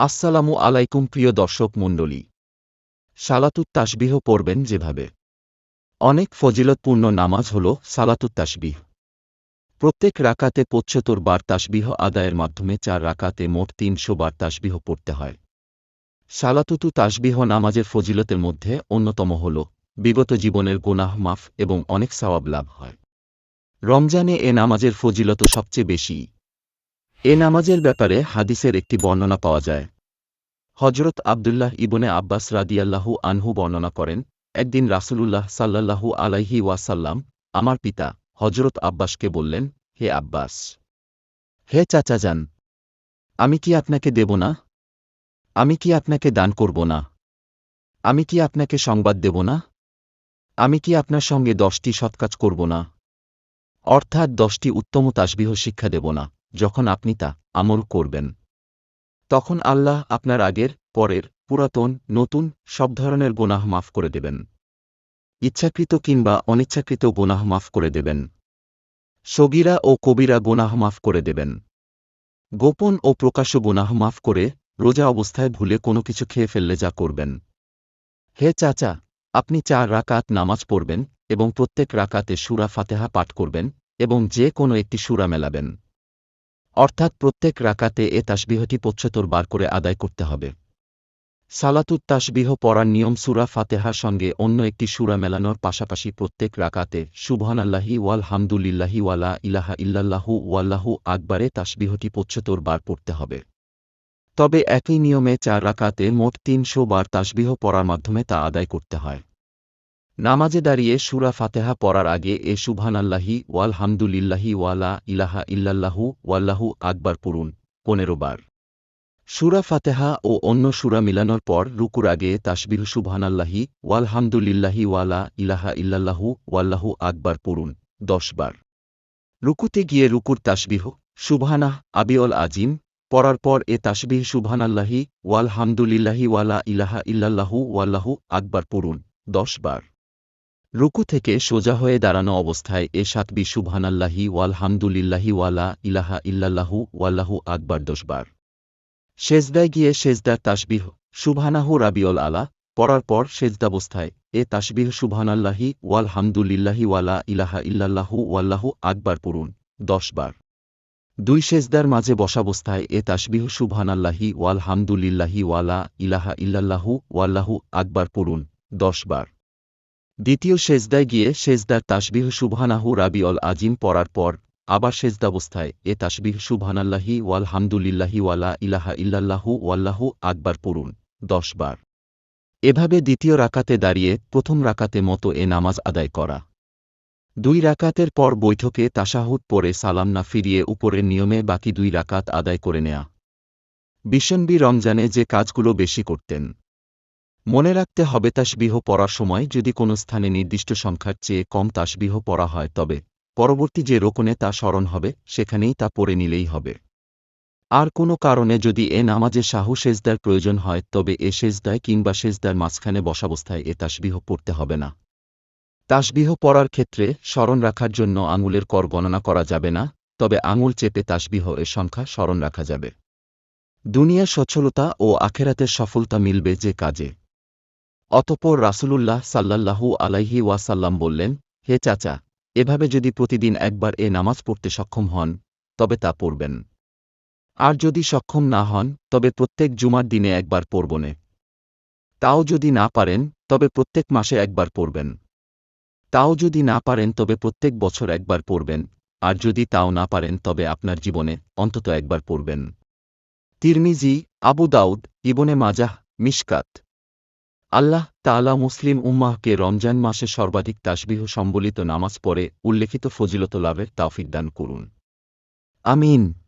আসসালামু আলাইকুম প্রিয় দর্শক মণ্ডলী। সালাতুত তাসবিহ পড়বেন যেভাবে। অনেক ফজিলতপূর্ণ নামাজ হল সালাতুত তাসবিহ। প্রত্যেক রাকাতে পঁচাত্তর বার তাসবিহ আদায়ের মাধ্যমে চার রাকাতে মোট তিনশো বার তাসবিহ পড়তে হয়। সালাতুতু তাসবিহ নামাজের ফজিলতের মধ্যে অন্যতম হল বিগত জীবনের গুনাহ মাফ এবং অনেক সওয়াব লাভ হয়। রমজানে এ নামাজের ফজিলত সবচেয়ে বেশি। এ নামাজের ব্যাপারে হাদিসের একটি বর্ণনা পাওয়া যায়। হজরত আবদুল্লাহ ইবনে আব্বাস রাদিয়াল্লাহু আনহু বর্ণনা করেন, একদিন রাসূলুল্লাহ সাল্লাল্লাহু আলাইহি ওয়াসাল্লাম আমার পিতা হজরত আব্বাসকে বললেন, হে আব্বাস, হে চাচা যান, আমি কি আপনাকে দেব না? আমি কি আপনাকে দান করব না? আমি কি আপনাকে সংবাদ দেব না? আমি কি আপনার সঙ্গে দশটি সৎকাজ করব না? অর্থাৎ দশটি উত্তম তাসবিহ শিক্ষা দেব না। যখন আপনি তা আমল করবেন। তখন আল্লাহ আপনার আগের, পরের, পুরাতন, নতুন, সব ধরনের গোনাহ মাফ করে দেবেন। ইচ্ছাকৃত কিংবা অনিচ্ছাকৃত গোনাহ মাফ করে দেবেন। সগিরা ও কবিরা গোনাহ মাফ করে দেবেন। গোপন ও প্রকাশ্য গোনাহ মাফ করে রোজা অবস্থায় ভুলে কোনো কিছু খেয়ে ফেললে যা করবেন। হে চাচা, আপনি চার রাকাত নামাজ পড়বেন এবং প্রত্যেক রাকাতে সুরা ফাতেহা পাঠ করবেন এবং যে কোনো একটি সুরা মেলাবেন। অর্থাৎ প্রত্যেক রাকাতে এ তাসবিহটি পঁচাত্তর বার করে আদায় করতে হবে। সালাতুত তাসবিহ পড়ার নিয়ম সুরা ফাতেহার সঙ্গে অন্য একটি সুরা মেলানোর পাশাপাশি প্রত্যেক রাকাতে সুবহানাল্লাহি ওয়াল হামদুলিল্লাহি ওয়ালা ইলাহা ইল্লাল্লাহু ওয়াল্লাহু আকবারে তাসবিহটি পঁচাত্তর বার পড়তে হবে। তবে একই নিয়মে চার রাকাতে মোট তিনশো বার তাসবিহ পড়ার মাধ্যমে তা আদায় করতে হয়। নামাজে দাঁড়িয়ে সুরা ফাতেহা পড়ার আগে এ সুবহানাল্লাহি ওয়াল হামদুলিল্লাহি ওয়ালা ইলাহা ইল্লাল্লাহু ওয়াল্লাহু আকবার পড়ুন, পনেরো বার। সুরা ফাতেহা ও অন্য সুরা মিলানোর পর রুকুর আগে তাসবিহ সুবহানাল্লাহি ওয়াল হামদুলিল্লাহি ওয়ালা ইলাহা ইল্লাল্লাহু ওয়াল্লাহু আকবার পড়ুন, দশ বার। রুকুতে গিয়ে রুকুর তাসবিহ, সুবহানাহ, আবিউল আজিম পড়ার পর এ তাসবিহ সুবহানাল্লাহি ওয়াল হামদুলিল্লাহি ওয়ালা ইলাহা ইল্লাল্লাহু ওয়াল্লাহু আকবার পড়ুন, দশ বার। রুকু থেকে সোজা হয়ে দাঁড়ানো অবস্থায় এ সাতবি সুবহানাল্লাহি ওয়াল হামদুলিল্লাহি ওয়ালা ইলাহা ইল্লাল্লাহু ওয়াল্লাহু আকবার দশবার। সেজদায় গিয়ে সেজদার তাসবিহ, সুবহানাহু রাবিউল আলা, পড়ার পর সেজদাবস্থায় এ তাসবিহ সুবহানাল্লাহি ওয়াল হামদুলিল্লাহি ওয়ালা ইলাহা ইল্লাল্লাহু ওয়াল্লাহু আকবার পড়ুন, দশবার। দুই সেজদার মাঝে বসাবস্থায় এ তাসবিহ সুবহানাল্লাহি ওয়াল হামদুলিল্লাহি ওয়ালা ইলাহা ইল্লাল্লাহু ওয়াল্লাহু আকবার পড়ুন, দশবার। দ্বিতীয় সেজদায় গিয়ে সেজদার তাসবিহ সুবহানাহু রাবিউল আজিম পড়ার পর আবার সেজদাবস্থায়, এ তাসবিহ সুবহানাল্লাহি ওয়াল হামদুলিল্লাহি ওয়ালা ইলাহা ইল্লাল্লাহু ওয়াল্লাহু আকবার পড়ুন দশবার এভাবে দ্বিতীয় রাকাতে দাঁড়িয়ে প্রথম রাকাতে মতো এ নামাজ আদায় করা। দুই রাকাতের পর বৈঠকে তাশাহুদ পরে সালাম না ফিরিয়ে উপরের নিয়মে বাকি দুই রাকাত আদায় করে নেয়া। বিশনবি রমজানে যে কাজগুলো বেশি করতেন মনে রাখতে হবে, তাসবিহ পড়ার সময় যদি কোনো স্থানে নির্দিষ্ট সংখ্যার চেয়ে কম তাসবিহ পড়া হয়, তবে পরবর্তী যে রোকনে তা স্মরণ হবে, সেখানেই তা পড়ে নিলেই হবে। আর কোনো কারণে যদি এ নামাজে শাহু সেজদার প্রয়োজন হয়, তবে এ সেজদায় কিংবা সেজদার মাঝখানে বসাবস্থায় এ তাসবিহ পড়তে হবে না। তাসবিহ পড়ার ক্ষেত্রে স্মরণ রাখার জন্য আঙুলের কর গণনা করা যাবে না, তবে আঙুল চেপে তাসবিহ এর সংখ্যা স্মরণ রাখা যাবে। দুনিয়ার সচ্ছলতা ও আখেরাতের সফলতা মিলবে যে কাজে। অতপর রাসুলুল্লাহ সাল্লাল্লাহু আলাইহি ওয়াসাল্লাম বললেন, হে চাচা, এভাবে যদি প্রতিদিন একবার এ নামাজ পড়তে সক্ষম হন, তবে তা পড়বেন। আর যদি সক্ষম না হন, তবে প্রত্যেক জুমার দিনে একবার পড়বনে। তাও যদি না পারেন, তবে প্রত্যেক মাসে একবার পড়বেন। তাও যদি না পারেন, তবে প্রত্যেক বছর একবার পড়বেন। আর যদি তাও না পারেন, তবে আপনার জীবনে অন্তত একবার পড়বেন। তিরমিজি, আবু দাউদ, ইবনে মাজাহ, মিশকাত। আল্লাহ তালা মুসলিম উম্মাহকে রমজান মাসে সর্বাধিক তাসবিহ সম্বলিত নামাজ পড়ে উল্লেখিত ফজিলত লাভের তাওফিক দান করুন। আমিন।